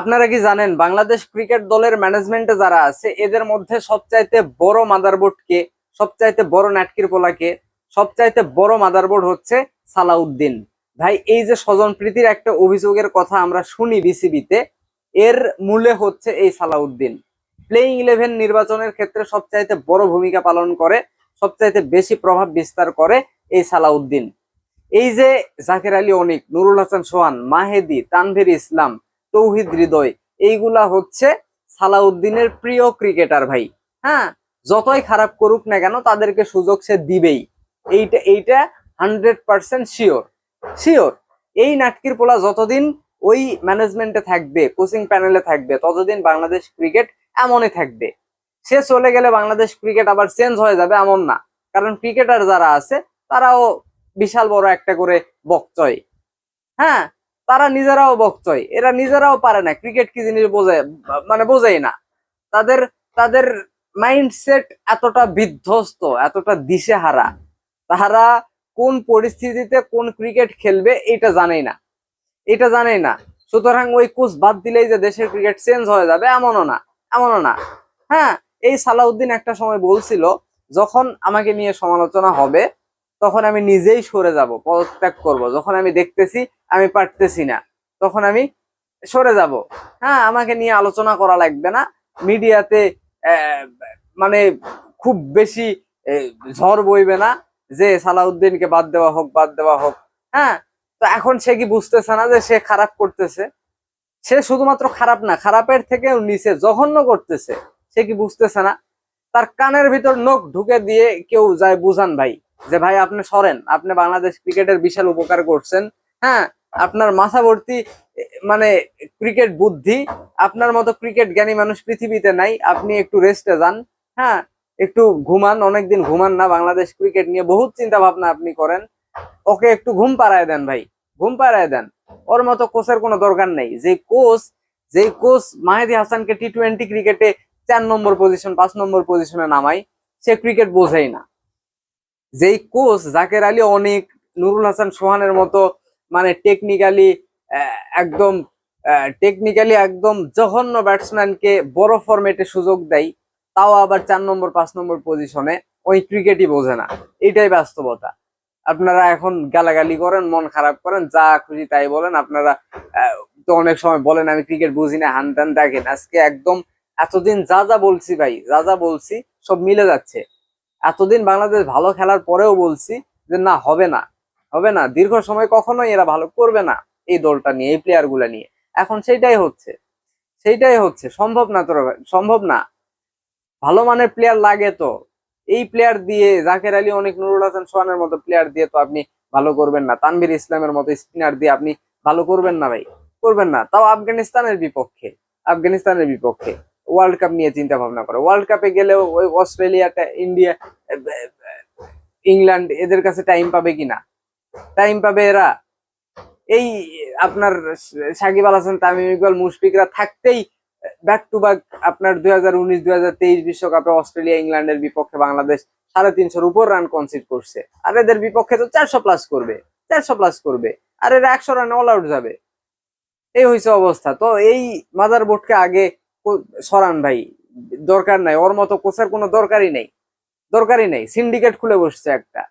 আপনারা কি জানেন, বাংলাদেশ ক্রিকেট দলের ম্যানেজমেন্টে যারা আছে, এদের মধ্যে সবচাইতে বড় মাদারবোর্ড কে, সবচাইতে বড় নাটকির পোলাকে, সবচাইতে বড় মাদারবোর্ড হচ্ছে সালাউদ্দিন। ভাই, এই যে স্বজন প্রীতির একটা অভিযোগের কথা আমরা শুনি বিসিবিতে, এর মূলে হচ্ছে এই সালাউদ্দিন। প্লেইং ইলেভেন নির্বাচনের ক্ষেত্রে সবচাইতে বড় ভূমিকা পালন করে, সবচাইতে বেশি প্রভাব বিস্তার করে এই সালাউদ্দিন। এই যে জাকির আলী অনিক, নুরুল হাসান সোহান, মাহেদি, তানভীর ইসলাম তৌহিদ হৃদয়। এইগুলা হচ্ছে সালাউদ্দিনের প্রিয় ক্রিকেটার ভাই। হ্যাঁ? যতই খারাপ করুক না কেন, তাদেরকে সুযোগ সে দিবেই। এইটা এইটা হান্ড্রেড পার্সেন্ট শিওর শিওর এই নাটকির পোলা যতদিন ওই ম্যানেজমেন্টে থাকবে কোচিং প্যানেলে থাকবে, ততদিন বাংলাদেশ ক্রিকেট এমনই থাকবে। সে চলে গেলে বাংলাদেশ ক্রিকেট আবার চেঞ্জ হয়ে যাবে এমন না। কারণ ক্রিকেটার যারা আছে, তারাও বিশাল বড় একটা করে বক্তয় হ্যাঁ? তারা নিজেরাও বকচয় এরা নিজেরাও পারে না। ক্রিকেট কি জিনিস বোঝে মানে বোঝেই না। তাদের তাদের মাইন্ডসেট এতটা বিধ্বস্ত, এতটা দিশেহারা। তারা কোন পরিস্থিতিতে কোন ক্রিকেট খেলবে এটা জানেই না। এটা জানেই না। সুতরাং ওই কোচ বাদ দিলেই যে দেশের ক্রিকেট চেঞ্জ হয়ে যাবে এমনও না এমনও না। হ্যাঁ এই সালাউদ্দিন একটা সময় বলছিল, যখন আমাকে নিয়ে সমালোচনা হবে তখন আমি নিজেই সরে যাব, পদত্যাগ করব। যখন আমি দেখতেছি, আমি পারতেছি না, তখন আমি সরে যাব। হ্যাঁ আমাকে নিয়ে আলোচনা করা লাগবে না। মিডিয়াতে মানে খুব বেশি ঝড় বইবে না যে সালাউদ্দিনকে বাদ দেওয়া হোক, বাদ দেওয়া হোক। হ্যাঁ তো এখন সে কি বুঝতেছে না যে সে খারাপ করতেছে? সে শুধুমাত্র খারাপ না, খারাপের থেকেও নিচে জঘন্য করতেছে। সে কি বুঝতেছে না? তার কানের ভিতর নখ ঢুকে দিয়ে কেউ যায় বুঝান ভাই। যে ভাই আপনি সরেন আপনি বাংলাদেশ ক্রিকেটের বিশাল উপকার করছেন। হ্যাঁ আপনার মাথা ভর্তি এ, মানে ক্রিকেট বুদ্ধি আপনার মতো ক্রিকেট জ্ঞানী মানুষ পৃথিবীতে নাই আপনি একটু রেস্টে যান। হ্যাঁ একটু ঘুমান অনেকদিন ঘুমান না বাংলাদেশ ক্রিকেট নিয়ে বহুত চিন্তা ভাবনা আপনি করেন। ওকে একটু ঘুম পাড়ায় দেন ভাই ঘুম পাড়ায় দেন। ওর মতো কোচের কোনো দরকার নেই। যে কোচ যে কোচ মাহেদি হাসানকে টি টোয়েন্টি ক্রিকেটে চার নম্বর পজিশন পাঁচ নম্বর পজিশনে নামাই সে ক্রিকেট বোঝেই না। যেই কোচ জাকের আলী অনেক, নুরুল হাসান সোহানের মতো মানে টেকনিক্যালি একদম টেকনিক্যালি একদম জঘন্য ব্যাটসম্যানকে বড় ফরম্যাটে সুযোগ দেয়, তাও আবার চার নম্বর, পাঁচ নম্বর পজিশনে ওই ক্রিকেটই বোঝে না। এটাই বাস্তবতা। আপনারা এখন গালাগালি করেন, মন খারাপ করেন, যা খুশি তাই বলেন। আপনারা তো অনেক সময় বলেন, আমি ক্রিকেট বুঝি না হান দেখেন। আজকে একদম এতদিন যা যা বলছি ভাই, যা যা বলছি, সব মিলে যাচ্ছে। এতদিন বাংলাদেশ ভালো খেলার পরেও বলছি যে না, হবে না। হবে না। দীর্ঘ সময় কখনোই এরা ভালো করবে না এই দলটা নিয়ে, এই প্লেয়ারগুলা নিয়ে। এখন সেইটাই হচ্ছে। সেইটাই হচ্ছে। সম্ভব না তোর সম্ভব না। ভালো মানের প্লেয়ার লাগে তো। এই প্লেয়ার দিয়ে জাকের আলী, অনেক নুরুল হাসান, সোহানের মতো প্লেয়ার দিয়ে তো আপনি ভালো করবেন না। তানভীর ইসলামের মতো স্পিনার দিয়ে আপনি ভালো করবেন না ভাই। করবেন না। তাও আফগানিস্তানের বিপক্ষে। আফগানিস্তানের বিপক্ষে। ওয়ার্ল্ড কাপ নিয়ে চিন্তা ভাবনা করে। ওয়ার্ল্ড কাপে গেলেও ওই অস্ট্রেলিয়াটা ইন্ডিয়া, ইংল্যান্ড এদের কাছে টাইম পাবে কিনা? টাইম পাবে এরা। এই আপনার সাকিব আল হাসান, তামিম ইকবাল, মুশফিকরা থাকতেই ব্যাক টু ব্যাক আপনার দুই হাজার উনিশ, দুই হাজার তেইশ বিশ্বকাপে অস্ট্রেলিয়া, ইংল্যান্ডের বিপক্ষে বাংলাদেশ সাড়ে তিনশোর উপর রান কনসিড করছে। আর এদের বিপক্ষে তো চারশো প্লাস করবে, চারশো প্লাস করবে। আর এরা একশো রানে অল আউট যাবে। এই হয়েছে অবস্থা। তো এই মাদার বোর্ডকে আগে সরান ভাই, দরকার নাই, ওর মতো কোচের কোনো দরকারই নেই দরকারই নেই সিন্ডিকেট খুলে বসছে একটা।